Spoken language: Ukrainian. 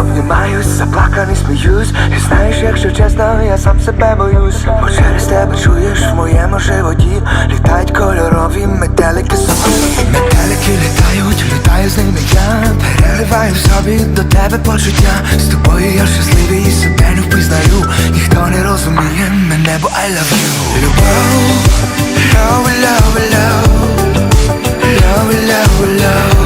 обнімаюсь, заплаканий, сміюсь. І знаєш, якщо чесно, я сам себе боюсь. Бо через тебе чуєш в моєму животі. Літають кольорові метелики собі. Метелики літають, літаю з ними я Переливаю в собі до тебе почуття. З тобою я щасливий і себе не впізнаю. Ніхто не розуміє мене, бо I love you. Любов, love, love, love, love, love, love